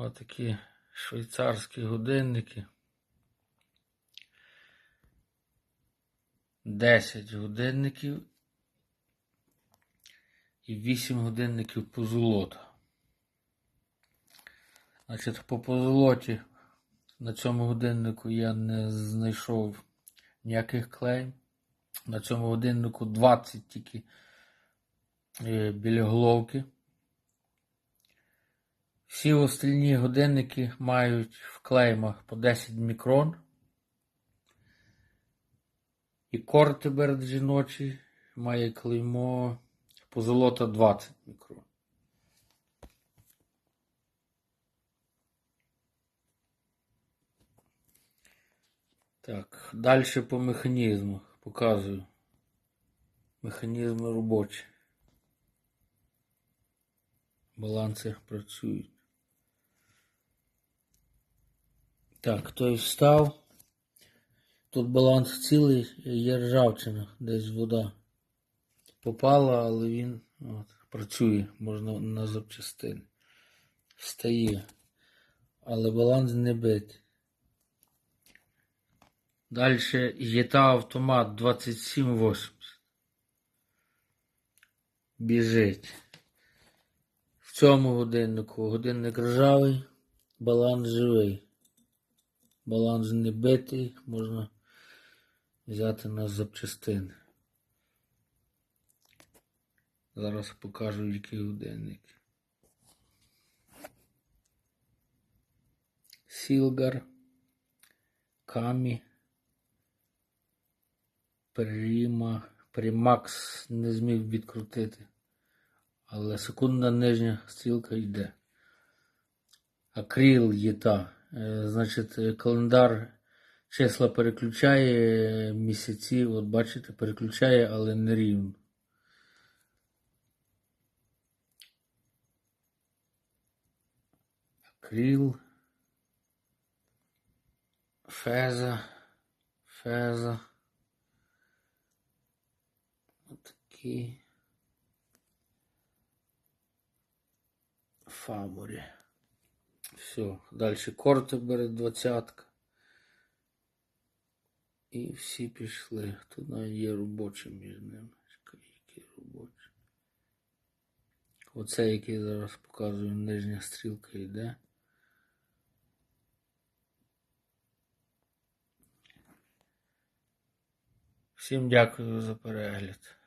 Отакі швейцарські годинники. 10 годинників і 8 годинників позолота. Значить, по позолоті на цьому годиннику я не знайшов ніяких клейм. На цьому годиннику 20 тільки е, біля головки. Всі остальні годинники мають в клеймах по 10 мікрон. І кортеберт жіночий має клеймо позолота 20 мікрон. Так, далі по механізму показую. Механізми робочі. Баланси працюють. Так, той встав. Тут баланс цілий, є ржавчина, десь вода попала, але він от, працює, можна на запчастини. Встає. Але баланс не битий. Далі єта автомат 2780. Біжить. В цьому годиннику годинник ржавий, баланс живий. Баланс не битий, можна взяти на запчастини. Зараз покажу, який годинник. Сілгар, Камі, Пріма, Примакс не зміг відкрутити. Але секундна нижня стрілка йде. Акрил єта. Е, Значить, е, календар числа переключає місяці, от бачите, переключає, але не рівно. Акрил. Феза. Феза. Отакі. Фаборі. Все, далі корти бере двадцятка. І всі пішли. Тут навіть є робочі між ними. Які робочі. Оце, який зараз показую, нижня стрілка йде. Всім дякую за перегляд.